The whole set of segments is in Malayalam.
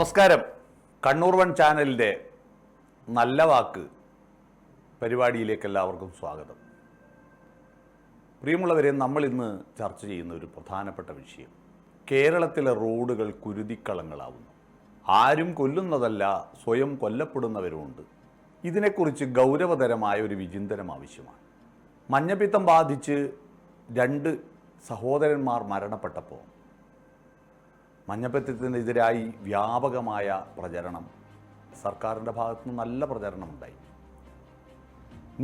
നമസ്കാരം. കണ്ണൂർ വൺ ചാനലിന്റെ നല്ല വാക്ക് പരിപാടിയിലേക്ക് എല്ലാവർക്കും സ്വാഗതം. പ്രിയമുള്ളവരെ നമ്മൾ ഇന്ന് ചർച്ച ചെയ്യുന്ന ഒരു പ്രധാനപ്പെട്ട വിഷയം. കേരളത്തിലെ റോഡുകൾ കുരുതിക്കളങ്ങളാവുന്നു. ആരും കൊല്ലുന്നതല്ല സ്വയം കൊല്ലപ്പെടുന്നവരുമുണ്ട്. ഇതിനെക്കുറിച്ച് ഗൗരവതരമായ ഒരു വിചിന്തനം ആവശ്യമാണ്. മഞ്ഞപ്പിത്തം ബാധിച്ച് രണ്ട് സഹോദരന്മാർ മരണപ്പെട്ടപ്പോൾ മഞ്ഞപ്പിത്തത്തിനെതിരായി വ്യാപകമായ പ്രചരണം. സർക്കാരിന്റെ ഭാഗത്തു നിന്ന് നല്ല പ്രചരണമുണ്ടായി.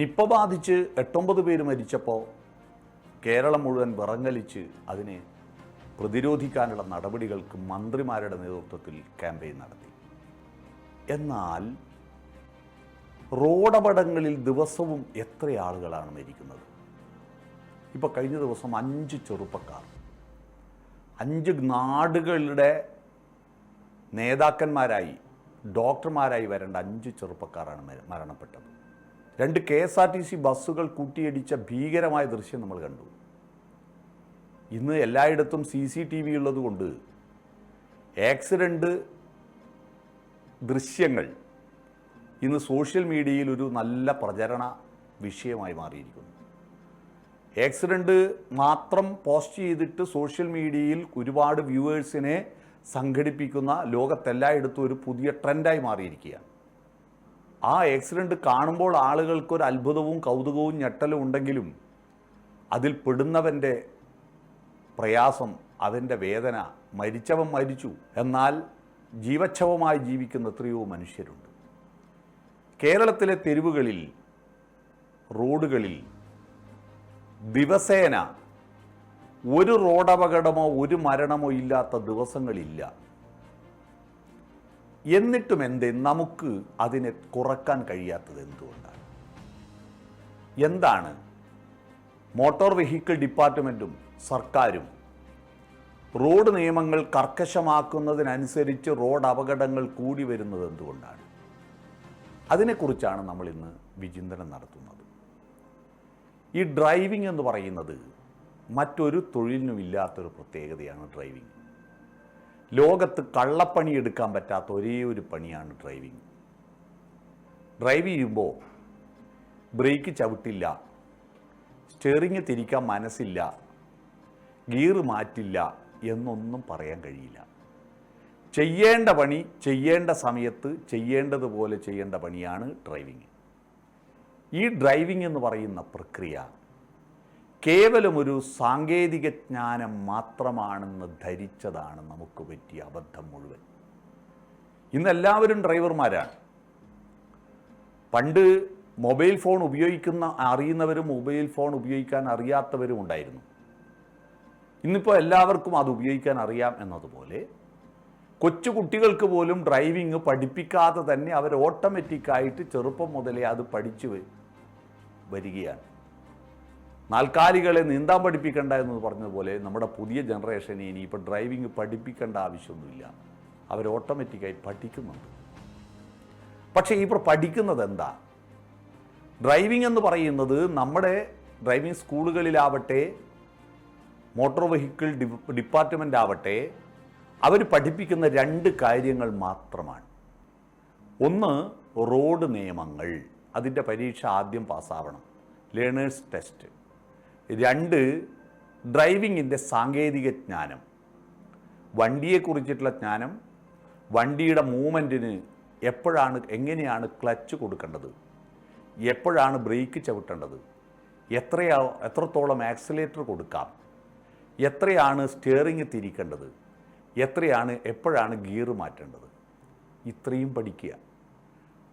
നിപ്പ ബാധിച്ച് എട്ടൊമ്പത് പേര് മരിച്ചപ്പോൾ കേരളം മുഴുവൻ വിറങ്ങലിച്ച് അതിനെ പ്രതിരോധിക്കാനുള്ള നടപടികൾക്ക് മന്ത്രിമാരുടെ നേതൃത്വത്തിൽ ക്യാമ്പയിൻ നടത്തി. എന്നാൽ റോഡപടങ്ങളിൽ ദിവസവും എത്ര ആളുകളാണ് മരിക്കുന്നത്? ഇപ്പോൾ കഴിഞ്ഞ ദിവസം അഞ്ച് ചെറുപ്പക്കാർ അഞ്ച് നാടുകളുടെ നേതാക്കന്മാരായി ഡോക്ടർമാരായി വരേണ്ട അഞ്ച് ചെറുപ്പക്കാരാണ് മര- മരണപ്പെട്ടത്. രണ്ട് K S R T C ബസ്സുകൾ കൂട്ടിയിടിച്ച ഭീകരമായ ദൃശ്യം നമ്മൾ കണ്ടു. ഇന്ന് എല്ലായിടത്തും സി സി ടി വി ഉള്ളതുകൊണ്ട് ആക്സിഡന്റ് ദൃശ്യങ്ങൾ ഇന്ന് സോഷ്യൽ മീഡിയയിൽ ഒരു നല്ല പ്രചരണ വിഷയമായി മാറിയിരിക്കുന്നു. ആക്സിഡന്റ് മാത്രം പോസ്റ്റ് ചെയ്തിട്ട് സോഷ്യൽ മീഡിയയിൽ ഒരുപാട് വ്യൂവേഴ്സിനെ സംഘടിപ്പിക്കുന്ന ലോകത്തെല്ലായിടത്തും ഒരു പുതിയ ട്രെൻഡായി മാറിയിരിക്കുകയാണ്. ആ ആക്സിഡന്റ് കാണുമ്പോൾ ആളുകൾക്ക് ഒരു അത്ഭുതവും കൗതുകവും ഞെട്ടലും ഉണ്ടെങ്കിലും അതിൽ പെടുന്നവന്റെ പ്രയാസം അവന്റെ വേദന മരിച്ചവൻ മരിച്ചു. എന്നാൽ ജീവച്ഛവമായി ജീവിക്കുന്ന എത്രയോ മനുഷ്യരുണ്ട്. കേരളത്തിലെ തെരുവുകളിൽ റോഡുകളിൽ ദിവസേന ഒരു റോഡപകടമോ ഒരു മരണമോ ഇല്ലാത്ത ദിവസങ്ങളില്ല. എന്നിട്ടും എന്തേ നമുക്ക് അതിനെ കുറയ്ക്കാൻ കഴിയാത്തത് എന്തുകൊണ്ടാണ്? എന്താണ്? മോട്ടോർ വെഹിക്കിൾ ഡിപ്പാർട്ട്മെന്റും സർക്കാരും റോഡ് നിയമങ്ങൾ കർക്കശമാക്കുന്നതിനനുസരിച്ച് റോഡ് അപകടങ്ങൾ കൂടി വരുന്നത് എന്തുകൊണ്ടാണ്? അതിനെക്കുറിച്ചാണ് നമ്മൾ ഇന്ന് വിചിന്തനം നടത്തുന്നത്. ഈ ഡ്രൈവിംഗ് എന്ന് പറയുന്നത് മറ്റൊരു തൊഴിലിനും ഇല്ലാത്തൊരു പ്രത്യേകതയാണ് ഡ്രൈവിംഗ് ലോകത്ത് കള്ളപ്പണി എടുക്കാൻ പറ്റാത്ത ഒരേ ഒരു പണിയാണ് ഡ്രൈവിംഗ് ഡ്രൈവ് ചെയ്യുമ്പോൾ ബ്രേക്ക് ചവിട്ടില്ല സ്റ്റിയറിങ് തിരിക്കാൻ മനസ്സില്ല ഗിയർ മാറ്റില്ല എന്നൊന്നും പറയാൻ കഴിയില്ല. ചെയ്യേണ്ട പണി ചെയ്യേണ്ട സമയത്ത് ചെയ്യേണ്ടതുപോലെ ചെയ്യേണ്ട പണിയാണ് ഡ്രൈവിംഗ് ഈ ഡ്രൈവിംഗ് എന്ന് പറയുന്ന പ്രക്രിയ കേവലം ഒരു സാങ്കേതിക ജ്ഞാനം മാത്രമാണെന്ന് ധരിച്ചതാണ് നമുക്ക് പറ്റിയ അബദ്ധം മുഴുവൻ. ഇന്ന് എല്ലാവരും ഡ്രൈവർമാരാണ് പണ്ട് മൊബൈൽ ഫോൺ ഉപയോഗിക്കുന്ന അറിയുന്നവരും മൊബൈൽ ഫോൺ ഉപയോഗിക്കാൻ അറിയാത്തവരും ഉണ്ടായിരുന്നു. ഇന്നിപ്പോൾ എല്ലാവർക്കും അത് ഉപയോഗിക്കാൻ അറിയാം എന്നതുപോലെ കൊച്ചു കുട്ടികൾക്ക് പോലും ഡ്രൈവിംഗ് പഠിപ്പിക്കാതെ തന്നെ അവർ ഓട്ടോമാറ്റിക്കായിട്ട് ചെറുപ്പം മുതലേ അത് പഠിച്ചു വരികയാണ്. നാൽക്കാലികളെ നീന്താൻ പഠിപ്പിക്കണ്ട എന്ന് പറഞ്ഞതുപോലെ നമ്മുടെ പുതിയ ജനറേഷനെ ഇനി ഇപ്പോൾ ഡ്രൈവിംഗ് പഠിപ്പിക്കേണ്ട ആവശ്യമൊന്നുമില്ല. അവർ ഓട്ടോമാറ്റിക്കായി പഠിക്കുന്നുണ്ട്. പക്ഷേ ഇപ്പോൾ പഠിക്കുന്നത് എന്താ? ഡ്രൈവിംഗ് എന്ന് പറയുന്നത് നമ്മുടെ ഡ്രൈവിംഗ് സ്കൂളുകളിലാവട്ടെ മോട്ടോർ വെഹിക്കിൾ ഡിപ്പാർട്ട്മെന്റ് ആവട്ടെ അവർ പഠിപ്പിക്കുന്ന രണ്ട് കാര്യങ്ങൾ മാത്രമാണ്. ഒന്ന് റോഡ് നിയമങ്ങൾ അതിന്റെ പരീക്ഷ ആദ്യം പാസ്സാവണം. ലേണേഴ്സ് ടെസ്റ്റ് രണ്ട് ഡ്രൈവിങ്ങിന്റെ സാങ്കേതിക ജ്ഞാനം. വണ്ടിയെക്കുറിച്ചിട്ടുള്ള ജ്ഞാനം വണ്ടിയുടെ മൂവ്മെന്റിന് എപ്പോഴാണ് എങ്ങനെയാണ് ക്ലച്ച് കൊടുക്കേണ്ടത് എപ്പോഴാണ് ബ്രേക്ക് ചവിട്ടേണ്ടത് എത്രയാ എത്രത്തോളം ആക്സിലേറ്റർ കൊടുക്കാം എത്രയാണ് സ്റ്റിയറിങ് തിരിക്കേണ്ടത് എത്രയാണ് എപ്പോഴാണ് ഗിയർ മാറ്റേണ്ടത്? ഇത്രയും പഠിക്കുക.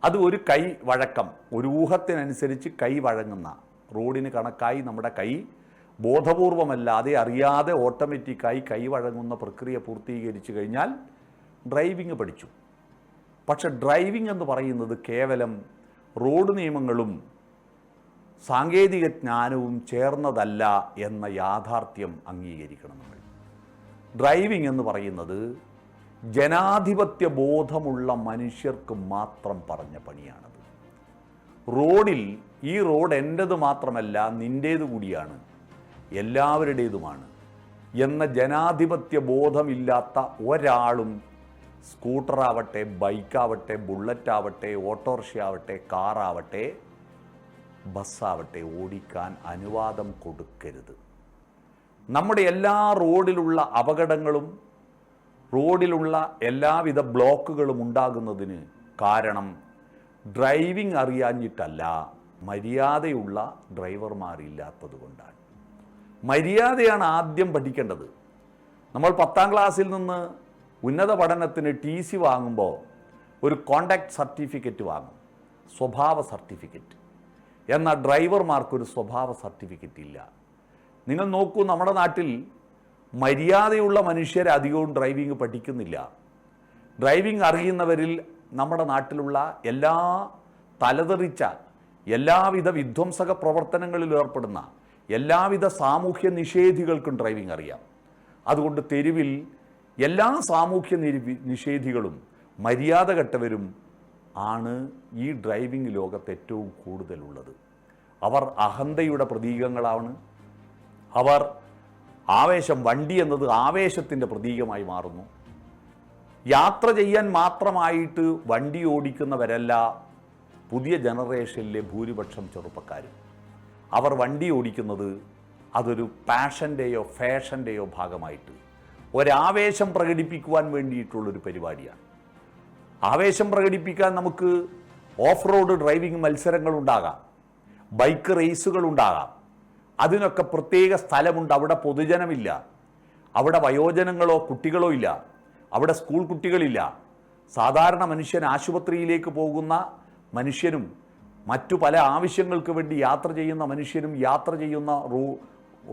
അത് ഒരു കൈ വഴക്കം. ഒരു ഊഹത്തിനനുസരിച്ച് കൈ വഴങ്ങുന്ന റോഡിന് കണക്കായി നമ്മുടെ കൈ ബോധപൂർവമല്ലാതെ അറിയാതെ ഓട്ടോമാറ്റിക്കായി കൈ വഴങ്ങുന്ന പ്രക്രിയ പൂർത്തീകരിച്ചു കഴിഞ്ഞാൽ ഡ്രൈവിംഗ് പഠിച്ചു. പക്ഷെ ഡ്രൈവിംഗ് എന്ന് പറയുന്നത് കേവലം റോഡ് നിയമങ്ങളും സാങ്കേതിക ജ്ഞാനവും ചേർന്നതല്ല എന്ന യാഥാർത്ഥ്യം അംഗീകരിക്കണം നമ്മൾ. ഡ്രൈവിംഗ് എന്ന് പറയുന്നത് ജനാധിപത്യ ബോധമുള്ള മനുഷ്യർക്ക് മാത്രം പറഞ്ഞ പണിയാണത്. റോഡിൽ ഈ റോഡ് എന്റേത് മാത്രമല്ല നിന്റേത് കൂടിയാണ് എല്ലാവരുടേതുമാണ് എന്ന ജനാധിപത്യ ബോധമില്ലാത്ത ഒരാളും സ്കൂട്ടറാവട്ടെ ബൈക്കാവട്ടെ ബുള്ളറ്റാവട്ടെ ഓട്ടോറിക്ഷ ആവട്ടെ കാറാവട്ടെ ബസ്സാവട്ടെ ഓടിക്കാൻ അനുവാദം കൊടുക്കരുത്. നമ്മുടെ എല്ലാ റോഡിലുള്ള അപകടങ്ങളും റോഡിലുള്ള എല്ലാവിധ ബ്ലോക്കുകളും ഉണ്ടാകുന്നതിന് കാരണം ഡ്രൈവിംഗ് അറിയാഞ്ഞിട്ടല്ല മര്യാദയുള്ള ഡ്രൈവർമാരില്ലാത്തത് കൊണ്ടാണ്. മര്യാദയാണ് ആദ്യം പഠിക്കേണ്ടത്. നമ്മൾ പത്താം ക്ലാസ്സിൽ നിന്ന് ഉന്നത പഠനത്തിന് ടി സി വാങ്ങുമ്പോൾ ഒരു കോണ്ടാക്ട് സർട്ടിഫിക്കറ്റ് വാങ്ങും സ്വഭാവ സർട്ടിഫിക്കറ്റ്. എന്നാൽ ഡ്രൈവർമാർക്കൊരു സ്വഭാവ സർട്ടിഫിക്കറ്റ് ഇല്ല നിങ്ങൾ നോക്കൂ നമ്മുടെ നാട്ടിൽ മര്യാദയുള്ള മനുഷ്യർ അധികവും ഡ്രൈവിംഗ് പഠിക്കുന്നില്ല. ഡ്രൈവിംഗ് അറിയുന്നവരിൽ നമ്മുടെ നാട്ടിലുള്ള എല്ലാ തലതെറിച്ച എല്ലാവിധ വിധ്വംസക പ്രവർത്തനങ്ങളിൽ ഏർപ്പെടുന്ന എല്ലാവിധ സാമൂഹ്യ നിഷേധികൾക്കും ഡ്രൈവിംഗ് അറിയാം. അതുകൊണ്ട് തെരുവിൽ എല്ലാ സാമൂഹ്യ നിഷേധികളും മര്യാദ കെട്ടവരും ആണ് ഈ ഡ്രൈവിംഗ് ലോകത്ത് ഏറ്റവും കൂടുതലുള്ളത്. അവർ അഹന്തയുടെ പ്രതീകങ്ങളാണ്. അവർ ആവേശം വണ്ടി എന്നത് ആവേശത്തിന്റെ പ്രതീകമായി മാറുന്നു. യാത്ര ചെയ്യാൻ മാത്രമായിട്ട് വണ്ടി ഓടിക്കുന്നവരല്ല പുതിയ ജനറേഷനിലെ ഭൂരിപക്ഷം ചെറുപ്പക്കാർ അവർ വണ്ടി ഓടിക്കുന്നത് അതൊരു പാഷന്റെയോ ഫാഷന്റെയോ ഭാഗമായിട്ട്. ഒരാവേശം പ്രകടിപ്പിക്കുവാൻ വേണ്ടിയിട്ടുള്ളൊരു പരിപാടിയാണ്. ആവേശം പ്രകടിപ്പിക്കാൻ നമുക്ക് ഓഫ് റോഡ് ഡ്രൈവിംഗ് മത്സരങ്ങളുണ്ടാകാം. ബൈക്ക് റേസുകൾ ഉണ്ടാകാം അതിനൊക്കെ പ്രത്യേക സ്ഥലമുണ്ട്. അവിടെ പൊതുജനമില്ല. അവിടെ വയോജനങ്ങളോ കുട്ടികളോ ഇല്ല. അവിടെ സ്കൂൾ കുട്ടികളില്ല. സാധാരണ മനുഷ്യൻ ആശുപത്രിയിലേക്ക് പോകുന്ന മനുഷ്യനും മറ്റു പല ആവശ്യങ്ങൾക്ക് വേണ്ടി യാത്ര ചെയ്യുന്ന മനുഷ്യനും യാത്ര ചെയ്യുന്ന റോ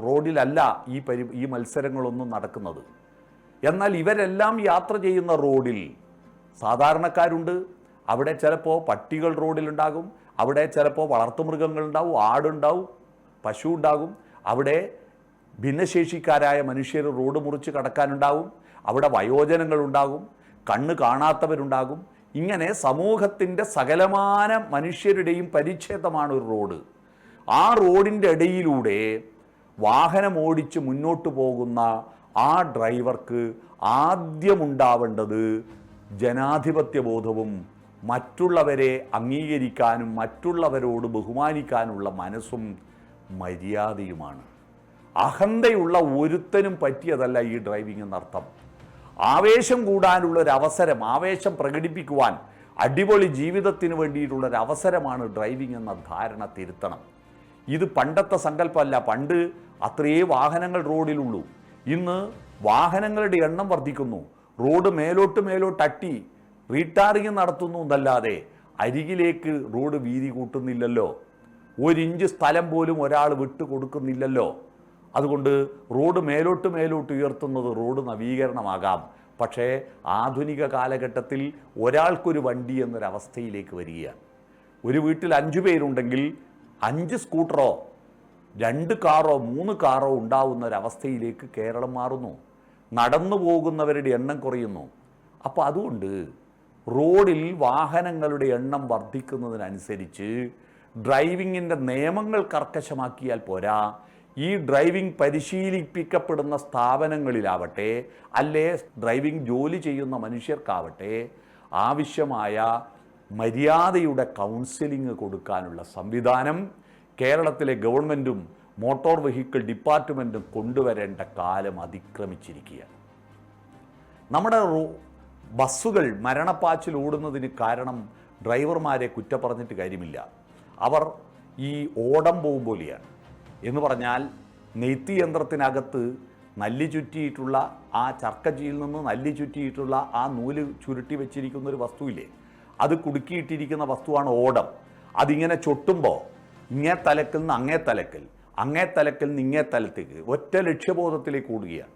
റോഡിലല്ല ഈ പരി ഈ മത്സരങ്ങളൊന്നും നടക്കുന്നത്. എന്നാൽ ഇവരെല്ലാം യാത്ര ചെയ്യുന്ന റോഡിൽ സാധാരണക്കാരുണ്ട്. അവിടെ ചിലപ്പോൾ പട്ടികൾ റോഡിലുണ്ടാകും. അവിടെ ചിലപ്പോൾ വളർത്തുമൃഗങ്ങളുണ്ടാവും ആടുണ്ടാവും. പശു ഉണ്ടാകും അവിടെ ഭിന്നശേഷിക്കാരായ മനുഷ്യർ റോഡ് മുറിച്ച് കടക്കാനുണ്ടാവും അവിടെ വയോജനങ്ങളുണ്ടാകും. കണ്ണ് കാണാത്തവരുണ്ടാകും. ഇങ്ങനെ സമൂഹത്തിന്റെ സകലമാന മനുഷ്യരുടെയും പരിച്ഛേദമാണ് ഒരു റോഡ്. ആ റോഡിന്റെ ഇടയിലൂടെ വാഹനം ഓടിച്ച് മുന്നോട്ട് പോകുന്ന ആ ഡ്രൈവർക്ക് ആദ്യമുണ്ടാവേണ്ടത് ജനാധിപത്യ ബോധവും മറ്റുള്ളവരെ അംഗീകരിക്കാനും മറ്റുള്ളവരോട് ബഹുമാനിക്കാനുള്ള മനസ്സും മര്യാദയുമാണ്. അഹന്തയുള്ള ഒരുത്തനും പറ്റിയതല്ല ഈ ഡ്രൈവിംഗ് എന്നർത്ഥം. ആവേശം കൂടാനുള്ള ഒരു അവസരം ആവേശം പ്രകടിപ്പിക്കുവാൻ അടിപൊളി ജീവിതത്തിന് വേണ്ടിയിട്ടുള്ള ഒരു അവസരമാണ് ഡ്രൈവിംഗ് എന്ന ധാരണ തിരുത്തണം. ഇത് പണ്ടത്തെ സങ്കല്പമല്ല. പണ്ട് അത്രയേ വാഹനങ്ങൾ റോഡിലുള്ളൂ. ഇന്ന് വാഹനങ്ങളുടെ എണ്ണം വർദ്ധിക്കുന്നു. റോഡ് മേലോട്ട് മേലോട്ട് അട്ടി റീടാറിങ് നടത്തുന്നു എന്നല്ലാതെ അരികിലേക്ക് റോഡ് വീതി കൂട്ടുന്നില്ലല്ലോ. ഒരിഞ്ച് സ്ഥലം പോലും ഒരാൾ വിട്ടു കൊടുക്കുന്നില്ലല്ലോ. അതുകൊണ്ട് റോഡ് മേലോട്ട് മേലോട്ട് ഉയർത്തുന്നത് റോഡ് നവീകരണമാകാം. പക്ഷേ ആധുനിക കാലഘട്ടത്തിൽ ഒരാൾക്കൊരു വണ്ടി എന്നൊരവസ്ഥയിലേക്ക് വരികയാണ്. ഒരു വീട്ടിൽ അഞ്ചു പേരുണ്ടെങ്കിൽ അഞ്ച് സ്കൂട്ടറോ രണ്ട് കാറോ മൂന്ന് കാറോ ഉണ്ടാവുന്ന ഒരവസ്ഥയിലേക്ക് കേരളം മാറുന്നു. നടന്നു പോകുന്നവരുടെ എണ്ണം കുറയുന്നു. അപ്പോൾ അതുകൊണ്ട് റോഡിൽ വാഹനങ്ങളുടെ എണ്ണം വർദ്ധിക്കുന്നതിനനുസരിച്ച് ഡ്രൈവിങ്ങിന്റെ നിയമങ്ങൾ കർക്കശമാക്കിയാൽ പോരാ. ഈ ഡ്രൈവിംഗ് പരിശീലിപ്പിക്കപ്പെടുന്ന സ്ഥാപനങ്ങളിലാവട്ടെ അല്ലേ ഡ്രൈവിംഗ് ജോലി ചെയ്യുന്ന മനുഷ്യർക്കാവട്ടെ ആവശ്യമായ മര്യാദയുടെ കൗൺസിലിംഗ് കൊടുക്കാനുള്ള സംവിധാനം കേരളത്തിലെ ഗവൺമെന്റും മോട്ടോർ വെഹിക്കിൾ ഡിപ്പാർട്ട്മെന്റും കൊണ്ടുവരേണ്ട കാലം അതിക്രമിച്ചിരിക്കുകയാണ്. നമ്മുടെ ബസ്സുകൾ മരണപ്പാച്ചിൽ ഓടുന്നതിന് കാരണം ഡ്രൈവർമാരെ കുറ്റം പറഞ്ഞിട്ട് കാര്യമില്ല. അവർ ഈ ഓടം പോകും പോലെയാണ് എന്ന് പറഞ്ഞാൽ നെയ്ത്ത് യന്ത്രത്തിനകത്ത് നല്ലി ചുറ്റിയിട്ടുള്ള ആ ചർക്കച്ചിയിൽ നിന്ന് നല്ലി ചുറ്റിയിട്ടുള്ള ആ നൂൽ ചുരുട്ടി വെച്ചിരിക്കുന്ന ഒരു വസ്തുവില്ലേ? അത് കുടുക്കിയിട്ടിരിക്കുന്ന വസ്തുവാണ് ഓടം. അതിങ്ങനെ ചൊട്ടുമ്പോൾ ഇങ്ങേ തലക്കിൽ നിന്ന് അങ്ങേ തലക്കിൽ അങ്ങേ തലക്കിൽ നിന്ന് ഇങ്ങേ തലത്തേക്ക് ഒറ്റ ലക്ഷ്യബോധത്തിലേക്ക് ഓടുകയാണ്.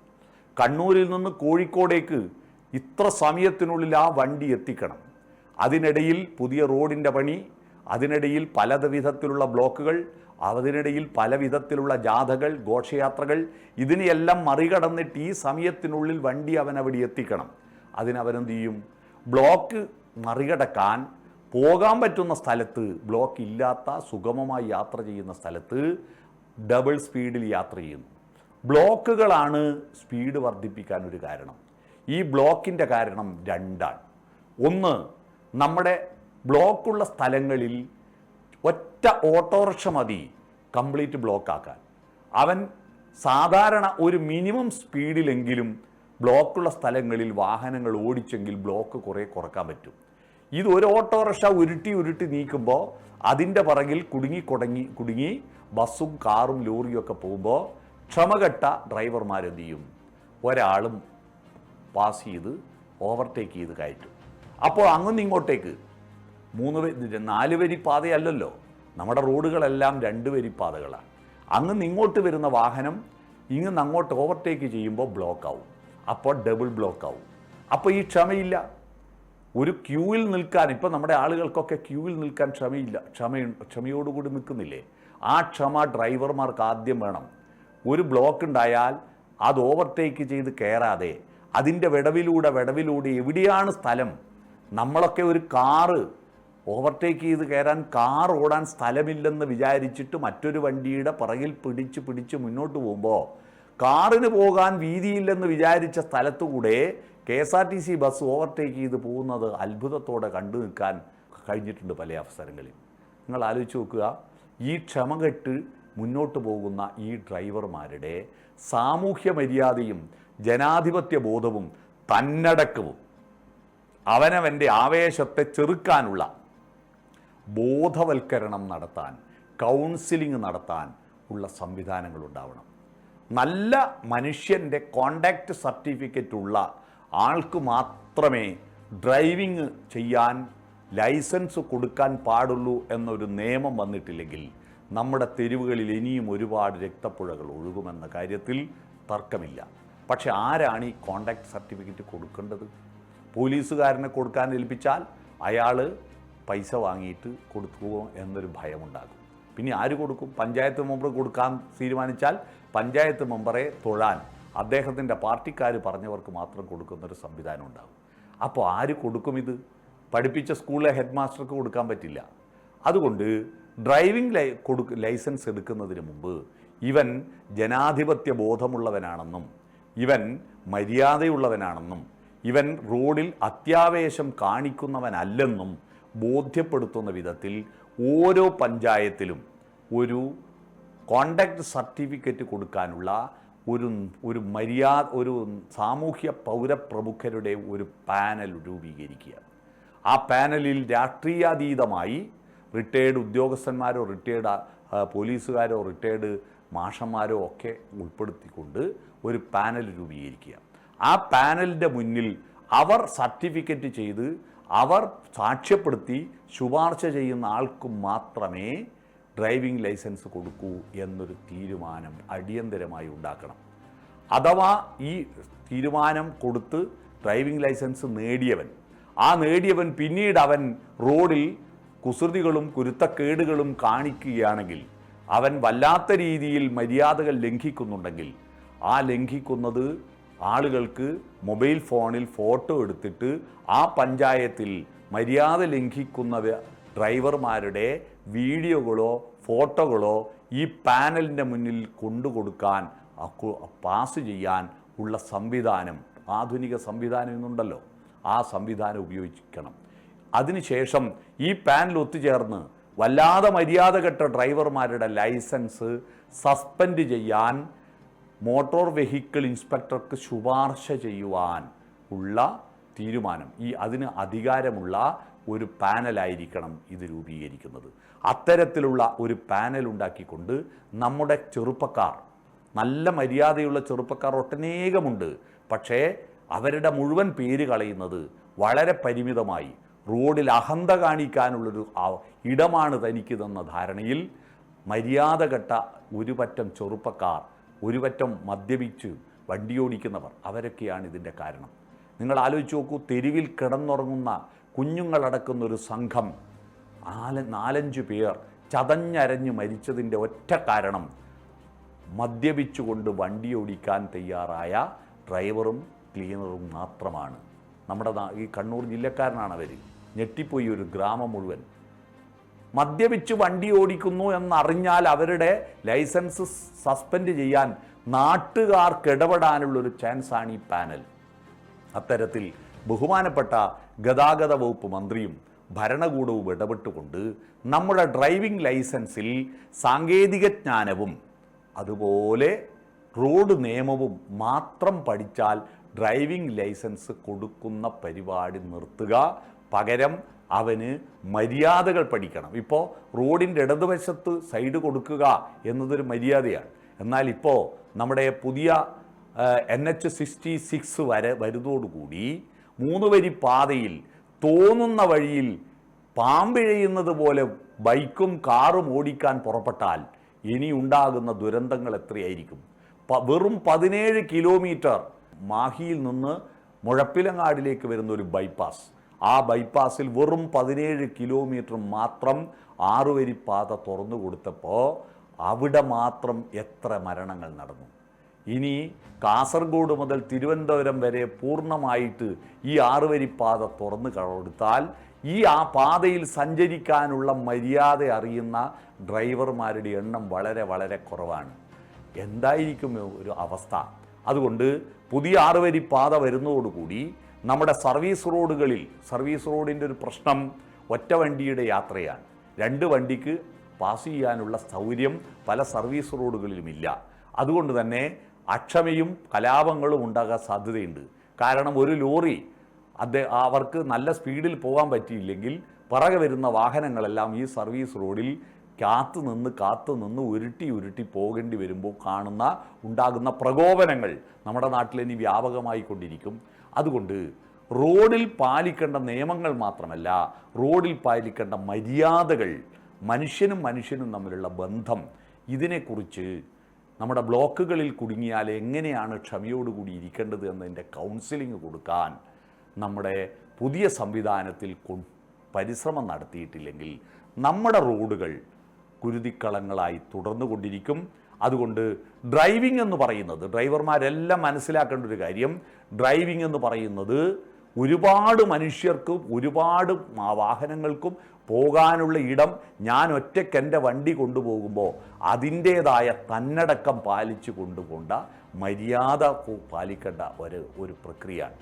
കണ്ണൂരിൽ നിന്ന് കോഴിക്കോടേക്ക് ഇത്ര സമയത്തിനുള്ളിൽ ആ വണ്ടി എത്തിക്കണം. അതിനിടയിൽ പുതിയ റോഡിന്റെ പണി അതിനിടയിൽ പല വിധത്തിലുള്ള ബ്ലോക്കുകൾ അതിനിടയിൽ പല വിധത്തിലുള്ള ജാഥകൾ ഘോഷയാത്രകൾ ഇതിനെയെല്ലാം മറികടന്നിട്ട് ഈ സമയത്തിനുള്ളിൽ വണ്ടി അവൻ അവിടെ എത്തിക്കണം. അതിനവനെന്ത് ചെയ്യും ബ്ലോക്ക് മറികടക്കാൻ പോകാൻ പറ്റുന്ന സ്ഥലത്ത് ബ്ലോക്ക് ഇല്ലാത്ത സുഗമമായി യാത്ര ചെയ്യുന്ന സ്ഥലത്ത് ഡബിൾ സ്പീഡിൽ യാത്ര ചെയ്യുന്നു. ബ്ലോക്കുകളാണ് സ്പീഡ് വർദ്ധിപ്പിക്കാൻ ഒരു കാരണം. ഈ ബ്ലോക്കിന്റെ കാരണം രണ്ടാണ്. ഒന്ന് നമ്മുടെ ബ്ലോക്കുള്ള സ്ഥലങ്ങളിൽ ഒറ്റ ഓട്ടോറിക്ഷ മതി കംപ്ലീറ്റ് ബ്ലോക്കാക്കാൻ. അവൻ സാധാരണ ഒരു മിനിമം സ്പീഡിലെങ്കിലും ബ്ലോക്കുള്ള സ്ഥലങ്ങളിൽ വാഹനങ്ങൾ ഓടിച്ചെങ്കിൽ ബ്ലോക്ക് കുറേ കുറയ്ക്കാൻ പറ്റും. ഇത് ഒരു ഓട്ടോറിക്ഷ ഉരുട്ടി ഉരുട്ടി നീക്കുമ്പോൾ അതിന്റെ പിറകിൽ കുടുങ്ങി കുടങ്ങി കുടുങ്ങി ബസ്സും കാറും ലോറിയും ഒക്കെ പോകുമ്പോൾ ക്ഷമകെട്ട ഡ്രൈവർമാരെന്ത് ചെയ്യും ഒരാളും പാസ് ചെയ്ത് ഓവർടേക്ക് ചെയ്ത് കയറ്റും. അപ്പോൾ അങ്ങും ഇങ്ങോട്ടേക്ക്. മൂന്ന് നാല് വരി പാതയല്ലല്ലോ. നമ്മുടെ റോഡുകളെല്ലാം രണ്ട് വരി പാതകളാണ്. അങ്ങ് ഇങ്ങോട്ട് വരുന്ന വാഹനം ഇങ്ങ് അങ്ങോട്ട് ഓവർടേക്ക് ചെയ്യുമ്പോൾ ബ്ലോക്ക് ആവും. അപ്പോൾ ഡബിൾ ബ്ലോക്ക് ആവും. അപ്പോൾ ഈ ക്ഷമയില്ല. ഒരു ക്യൂവിൽ നിൽക്കാൻ ഇപ്പം നമ്മുടെ ആളുകൾക്കൊക്കെ ക്യൂവിൽ നിൽക്കാൻ ക്ഷമയില്ല ക്ഷമ ക്ഷമയോടുകൂടി നിൽക്കുന്നില്ലേ? ആ ക്ഷമ ഡ്രൈവർമാർക്ക് ആദ്യം വേണം. ഒരു ബ്ലോക്ക് ഉണ്ടായാൽ അത് ഓവർടേക്ക് ചെയ്ത് കയറാതെ അതിന്റെ വിടവിലൂടെ വിടവിലൂടെ എവിടെയാണ് സ്ഥലം? നമ്മളൊക്കെ ഒരു കാറ് ഓവർടേക്ക് ചെയ്ത് കയറാൻ കാർ ഓടാൻ സ്ഥലമില്ലെന്ന് വിചാരിച്ചിട്ട് മറ്റൊരു വണ്ടിയുടെ പുറകിൽ പിടിച്ച് പിടിച്ച് മുന്നോട്ട് പോകുമ്പോൾ കാറിന് പോകാൻ വീതിയില്ലെന്ന് വിചാരിച്ച സ്ഥലത്തുകൂടെ K S R T C bus overtake ചെയ്ത് പോകുന്നത് അത്ഭുതത്തോടെ കണ്ടു നിൽക്കാൻ കഴിഞ്ഞിട്ടുണ്ട് പല അവസരങ്ങളിൽ. നിങ്ങൾ ആലോചിച്ച് നോക്കുക ഈ ക്ഷമ ക്ഷമകെട്ട് മുന്നോട്ട് പോകുന്ന ഈ ഡ്രൈവർമാരുടെ സാമൂഹ്യ മര്യാദയും ജനാധിപത്യ ബോധവും തന്നടക്കവും അവനവന്റെ ആവേശത്തെ ചെറുക്കാനുള്ള ബോധവൽക്കരണം നടത്താൻ കൗൺസിലിംഗ് നടത്താൻ ഉള്ള സംവിധാനങ്ങൾ ഉണ്ടാവണം. നല്ല മനുഷ്യന്റെ കോണ്ടാക്റ്റ് സർട്ടിഫിക്കറ്റ് ഉള്ള ആൾക്ക് മാത്രമേ ഡ്രൈവിംഗ് ചെയ്യാൻ ലൈസൻസ് കൊടുക്കാൻ പാടുള്ളൂ എന്നൊരു നിയമം വന്നിട്ടില്ലെങ്കിൽ നമ്മുടെ തെരുവുകളിൽ ഇനിയും ഒരുപാട് രക്തപ്പുഴകൾ ഒഴുകുമെന്ന കാര്യത്തിൽ തർക്കമില്ല. പക്ഷെ ആരാണ് ഈ കോണ്ടാക്ട് സർട്ടിഫിക്കറ്റ് കൊടുക്കേണ്ടത്? പോലീസുകാരനെ കൊടുക്കാൻ ഏൽപ്പിച്ചാൽ അയാൾ പൈസ വാങ്ങിയിട്ട് കൊടുക്കുമോ എന്നൊരു ഭയമുണ്ടാകും. പിന്നെ ആര് കൊടുക്കും? പഞ്ചായത്ത് മെമ്പർ കൊടുക്കാൻ തീരുമാനിച്ചാൽ പഞ്ചായത്ത് മെമ്പറെ തൊഴാൻ അദ്ദേഹത്തിന്റെ പാർട്ടിക്കാർ പറഞ്ഞവർക്ക് മാത്രം കൊടുക്കുന്നൊരു സംവിധാനം ഉണ്ടാകും. അപ്പോൾ ആര് കൊടുക്കും ഇത്? പഠിപ്പിച്ച സ്കൂളിലെ ഹെഡ് മാസ്റ്റർക്ക് കൊടുക്കാൻ പറ്റില്ല. അതുകൊണ്ട് ഡ്രൈവിംഗ് ലൈ കൊടുക്ക ലൈസൻസ് എടുക്കുന്നതിന് മുമ്പ് ഇവൻ ജനാധിപത്യ ബോധമുള്ളവനാണെന്നും ഇവൻ മര്യാദയുള്ളവനാണെന്നും ഇവൻ റോഡിൽ അത്യാവേശം കാണിക്കുന്നവനല്ലെന്നും ബോധ്യപ്പെടുത്തുന്ന വിധത്തിൽ ഓരോ പഞ്ചായത്തിലും ഒരു കോണ്ടാക്ട് സർട്ടിഫിക്കറ്റ് കൊടുക്കാനുള്ള ഒരു ഒരു മര്യാദ ഒരു സാമൂഹ്യ പൗരപ്രമുഖരുടെ ഒരു പാനൽ രൂപീകരിക്കുക. ആ പാനലിൽ രാഷ്ട്രീയാതീതമായി റിട്ടയേർഡ് ഉദ്യോഗസ്ഥന്മാരോ റിട്ടയേർഡ് പോലീസുകാരോ റിട്ടയേർഡ് മാഷന്മാരോ ഒക്കെ ഉൾപ്പെടുത്തിക്കൊണ്ട് ഒരു പാനൽ രൂപീകരിക്കുക. ആ പാനലിന്റെ മുന്നിൽ അവർ സർട്ടിഫിക്കറ്റ് ചെയ്ത് അവർ സാക്ഷ്യപ്പെടുത്തി ശുപാർശ ചെയ്യുന്ന ആൾക്ക് മാത്രമേ ഡ്രൈവിംഗ് ലൈസൻസ് കൊടുക്കൂ എന്നൊരു തീരുമാനം അടിയന്തരമായി ഉണ്ടാക്കണം. അഥവാ ഈ തീരുമാനം കൊടുത്ത് ഡ്രൈവിംഗ് ലൈസൻസ് നേടിയവൻ ആ നേടിയവൻ പിന്നീട് അവൻ റോഡിൽ കുസൃതികളും കുരുത്തക്കേടുകളും കാണിക്കുകയാണെങ്കിൽ അവൻ വല്ലാത്ത രീതിയിൽ മര്യാദകൾ ലംഘിക്കുന്നുണ്ടെങ്കിൽ ആ ലംഘിക്കുന്നത് ആളുകൾക്ക് മൊബൈൽ ഫോണിൽ ഫോട്ടോ എടുത്തിട്ട് ആ പഞ്ചായത്തിൽ മര്യാദ ലംഘിക്കുന്ന ഡ്രൈവർമാരുടെ വീഡിയോകളോ ഫോട്ടോകളോ ഈ പാനലിന്റെ മുന്നിൽ കൊണ്ടുകൊടുക്കാൻ പാസ് ചെയ്യാൻ ഉള്ള സംവിധാനം ആധുനിക സംവിധാനം ഇന്നുണ്ടല്ലോ. ആ സംവിധാനം ഉപയോഗിക്കണം. അതിനുശേഷം ഈ പാനൽ ഒത്തുചേർന്ന് വല്ലാതെ മര്യാദ കെട്ട ഡ്രൈവർമാരുടെ ലൈസൻസ് സസ്പെൻഡ് ചെയ്യാൻ മോട്ടോർ വെഹിക്കിൾ ഇൻസ്പെക്ടർക്ക് ശുപാർശ ചെയ്യുവാൻ ഉള്ള തീരുമാനം. ഈ അതിന് അധികാരമുള്ള ഒരു പാനലായിരിക്കണം ഇത് രൂപീകരിക്കുന്നത്. അത്തരത്തിലുള്ള ഒരു പാനൽ ഉണ്ടാക്കിക്കൊണ്ട് നമ്മുടെ ചെറുപ്പക്കാർ നല്ല മര്യാദയുള്ള ചെറുപ്പക്കാർ ഒട്ടനേകമുണ്ട്. പക്ഷേ അവരുടെ മുഴുവൻ പേര് കളയുന്നത് വളരെ പരിമിതമായി റോഡിൽ അഹന്ത കാണിക്കാനുള്ളൊരു ഇടമാണ് ഇടമാണ് തനിക്കിതെന്ന ധാരണയിൽ. മര്യാദ കെട്ട ഒരു പറ്റം ചെറുപ്പക്കാർ ഒരു പറ്റം മദ്യപിച്ച് വണ്ടിയോടിക്കുന്നവർ അവരൊക്കെയാണ് ഇതിന്റെ കാരണം. നിങ്ങൾ ആലോചിച്ച് നോക്കൂ തെരുവിൽ കിടന്നുറങ്ങുന്ന കുഞ്ഞുങ്ങളടക്കുന്ന ഒരു സംഘം നാല് നാലഞ്ച് പേർ ചതഞ്ഞരഞ്ഞ് മരിച്ചതിന്റെ ഒറ്റ കാരണം മദ്യപിച്ചുകൊണ്ട് വണ്ടി ഓടിക്കാൻ തയ്യാറായ ഡ്രൈവറും ക്ലീനറും മാത്രമാണ്. നമ്മുടെ ഈ കണ്ണൂർ ജില്ലക്കാരനാണ് അവർ ഞെട്ടിപ്പോയി ഒരു ഗ്രാമം മുഴുവൻ. മദ്യപിച്ച് വണ്ടി ഓടിക്കുന്നു എന്നറിഞ്ഞാൽ അവരുടെ ലൈസൻസ് സസ്പെൻഡ് ചെയ്യാൻ നാട്ടുകാർക്ക് ഇടപെടാനുള്ളൊരു ചാൻസാണ് ഈ പാനൽ. അത്തരത്തിൽ ബഹുമാനപ്പെട്ട ഗതാഗത വകുപ്പ് മന്ത്രിയും ഭരണകൂടവും ഇടപെട്ടുകൊണ്ട് നമ്മുടെ ഡ്രൈവിംഗ് ലൈസൻസിൽ സാങ്കേതിക ജ്ഞാനവും അതുപോലെ റോഡ് നിയമവും മാത്രം പഠിച്ചാൽ ഡ്രൈവിംഗ് ലൈസൻസ് കൊടുക്കുന്ന പരിപാടി നിർത്തുക. പകരം അവന് മര്യാദകൾ പഠിക്കണം. ഇപ്പോൾ റോഡിന്റെ ഇടതുവശത്ത് സൈഡ് കൊടുക്കുക എന്നതൊരു മര്യാദയാണ്. എന്നാൽ ഇപ്പോൾ നമ്മുടെ പുതിയ എൻ എച്ച് സിക്സ്റ്റി സിക്സ് വരെ വരുന്നതോടുകൂടി മൂന്ന് വരി പാതയിൽ തോന്നുന്ന വഴിയിൽ പാമ്പിഴയുന്നത് പോലെ ബൈക്കും കാറും ഓടിക്കാൻ പുറപ്പെട്ടാൽ ഇനി ഉണ്ടാകുന്ന ദുരന്തങ്ങൾ എത്രയായിരിക്കും? വെറും പതിനേഴ് കിലോമീറ്റർ മാഹിയിൽ നിന്ന് മുഴപ്പിലങ്ങാടിലേക്ക് വരുന്ന ഒരു ബൈപ്പാസ്. ആ ബൈപ്പാസിൽ വെറും പതിനേഴ് കിലോമീറ്റർ മാത്രം ആറുവരി പാത തുറന്നു കൊടുത്തപ്പോൾ അവിടെ മാത്രം എത്ര മരണങ്ങൾ നടന്നു. ഇനി കാസർഗോഡ് മുതൽ തിരുവനന്തപുരം വരെ പൂർണമായിട്ട് ഈ ആറുവരി പാത തുറന്നു കൊടുത്താൽ ഈ ആ പാതയിൽ സഞ്ചരിക്കാനുള്ള മര്യാദ അറിയുന്ന ഡ്രൈവർമാരുടെ എണ്ണം വളരെ വളരെ കുറവാണ്. എന്തായിരിക്കും ഒരു അവസ്ഥ? അതുകൊണ്ട് പുതിയ ആറുവരി പാത വരുന്നതോടുകൂടി നമ്മുടെ സർവീസ് റോഡുകളിൽ സർവീസ് റോഡിന്റെ ഒരു പ്രശ്നം ഒറ്റ വണ്ടിയുടെ യാത്രയാണ്. രണ്ട് വണ്ടിക്ക് പാസ് ചെയ്യാനുള്ള സൗകര്യം പല സർവീസ് റോഡുകളിലുമില്ല. അതുകൊണ്ട് തന്നെ അക്ഷമയും കലാപങ്ങളും ഉണ്ടാകാൻ സാധ്യതയുണ്ട്. കാരണം ഒരു ലോറി അദ്ദേഹം അവർക്ക് നല്ല സ്പീഡിൽ പോകാൻ പറ്റിയില്ലെങ്കിൽ പിറകെ വരുന്ന വാഹനങ്ങളെല്ലാം ഈ സർവീസ് റോഡിൽ കാത്തു നിന്ന് കാത്തു നിന്ന് ഉരുട്ടി ഉരുട്ടി പോകേണ്ടി വരുമ്പോൾ കാണുന്ന ഉണ്ടാകുന്ന പ്രകോപനങ്ങൾ നമ്മുടെ നാട്ടിൽ ഇനി വ്യാപകമായി കൊണ്ടിരിക്കും അതുകൊണ്ട് റോഡിൽ പാലിക്കേണ്ട നിയമങ്ങൾ മാത്രമല്ല റോഡിൽ പാലിക്കേണ്ട മര്യാദകൾ മനുഷ്യനും മനുഷ്യനും തമ്മിലുള്ള ബന്ധം ഇതിനെക്കുറിച്ച് നമ്മുടെ ബ്ലോക്കുകളിൽ കുടുങ്ങിയാൽ എങ്ങനെയാണ് ക്ഷമയോടുകൂടി ഇരിക്കേണ്ടത് എന്നതിന്റെ കൗൺസിലിംഗ് കൊടുക്കാൻ നമ്മുടെ പുതിയ സംവിധാനത്തിൽ പരിശ്രമം നടത്തിയിട്ടില്ലെങ്കിൽ നമ്മുടെ റോഡുകൾ കുരുതിക്കളങ്ങളായി തുടർന്നുകൊണ്ടിരിക്കും. അതുകൊണ്ട് ഡ്രൈവിംഗ് എന്ന് പറയുന്നത് ഡ്രൈവർമാരെല്ലാം മനസ്സിലാക്കേണ്ട ഒരു കാര്യം ഡ്രൈവിംഗ് എന്ന് പറയുന്നത് ഒരുപാട് മനുഷ്യർക്കും ഒരുപാട് വാഹനങ്ങൾക്കും പോകാനുള്ള ഇടം ഞാൻ ഒറ്റയ്ക്ക് എന്റെ വണ്ടി കൊണ്ടുപോകുമ്പോൾ അതിന്റേതായ തന്നടക്കം പാലിച്ചു കൊണ്ടുപോണ്ട മര്യാദ പാലിക്കേണ്ട ഒരു ഒരു പ്രക്രിയയാണ്.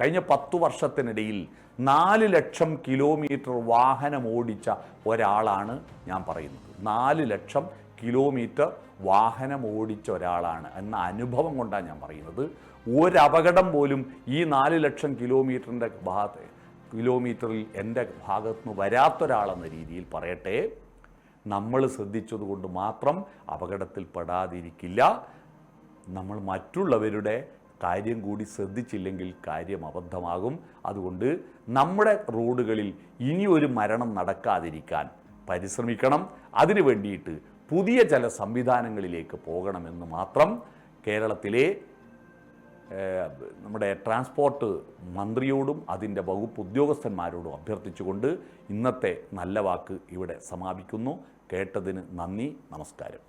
കഴിഞ്ഞ പത്തു വർഷത്തിനിടയിൽ നാല് ലക്ഷം കിലോമീറ്റർ വാഹനം ഓടിച്ച ഒരാളാണ് ഞാൻ പറയുന്നത്. നാല് ലക്ഷം കിലോമീറ്റർ വാഹനം ഓടിച്ച ഒരാളാണ് എന്ന അനുഭവം കൊണ്ടാണ് ഞാൻ പറയുന്നത്. ഒരപകടം പോലും ഈ നാല് ലക്ഷം കിലോമീറ്ററിന്റെ ഭാഗത്ത് കിലോമീറ്ററിൽ എന്റെ ഭാഗത്തുനിന്ന് വരാത്തൊരാളെന്ന രീതിയിൽ പറയട്ടെ. നമ്മൾ ശ്രദ്ധിച്ചതുകൊണ്ട് മാത്രം അപകടത്തിൽ പെടാതിരിക്കില്ല. നമ്മൾ മറ്റുള്ളവരുടെ കാര്യം കൂടി ശ്രദ്ധിച്ചില്ലെങ്കിൽ കാര്യം അബദ്ധമാകും. അതുകൊണ്ട് നമ്മുടെ റോഡുകളിൽ ഇനി ഒരു മരണം നടക്കാതിരിക്കാൻ പരിശ്രമിക്കണം. അതിനു വേണ്ടിയിട്ട് പുതിയ ചില സംവിധാനങ്ങളിലേക്ക് പോകണമെന്ന് മാത്രം കേരളത്തിലെ നമ്മുടെ ട്രാൻസ്പോർട്ട് മന്ത്രിയോടും അതിന്റെ വകുപ്പ് ഉദ്യോഗസ്ഥന്മാരോടും അഭ്യർത്ഥിച്ചുകൊണ്ട് ഇന്നത്തെ നല്ല വാക്ക് ഇവിടെ സമാപിക്കുന്നു. കേട്ടതിന് നന്ദി നമസ്കാരം.